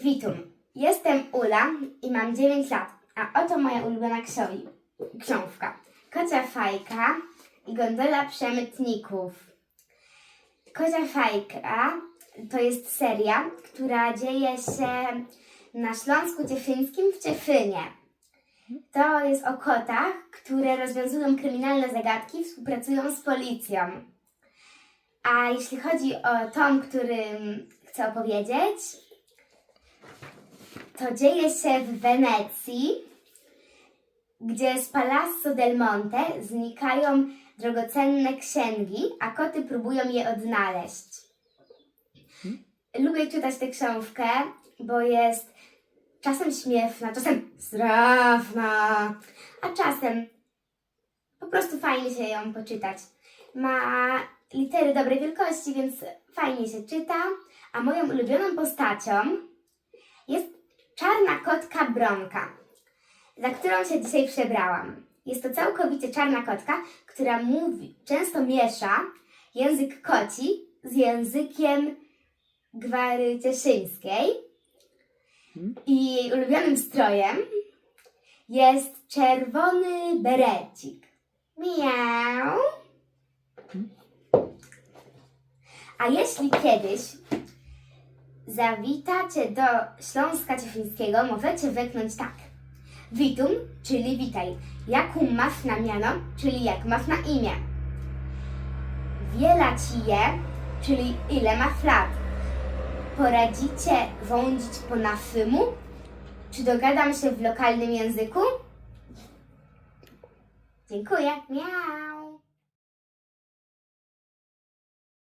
Witum. Jestem Ula i mam 9 lat, a oto moja ulubiona książ- książka. Kocia fajka i gondola przemytników. Kocia fajka to jest seria, która dzieje się na Śląsku Cieszyńskim w Cieszynie. To jest o kotach, które rozwiązują kryminalne zagadki, współpracują z policją. A jeśli chodzi o tom, którym chcę opowiedzieć, to dzieje się w Wenecji, gdzie z Palazzo del Monte znikają drogocenne księgi, a koty próbują je odnaleźć. Lubię czytać tę książkę, bo jest czasem śmieszna, czasem straszna, a czasem po prostu fajnie się ją poczytać. Ma litery dobrej wielkości, więc fajnie się czyta, a moją ulubioną postacią jest czarna kotka Bronka, za którą się dzisiaj przebrałam. Jest to całkowicie czarna kotka, która mówi, często miesza język koci z językiem gwary cieszyńskiej. I jej ulubionym strojem jest czerwony berecik. Miau. A jeśli kiedyś zawitacie do Śląska Cieszyńskiego, możecie wyknąć tak. Witum, czyli witaj. Jaką masz na miano, czyli jak masz na imię. Wiela ci je, czyli ile masz lat. Poradzicie rządzić po naszemu? Czy dogadam się w lokalnym języku? Dziękuję. Miau.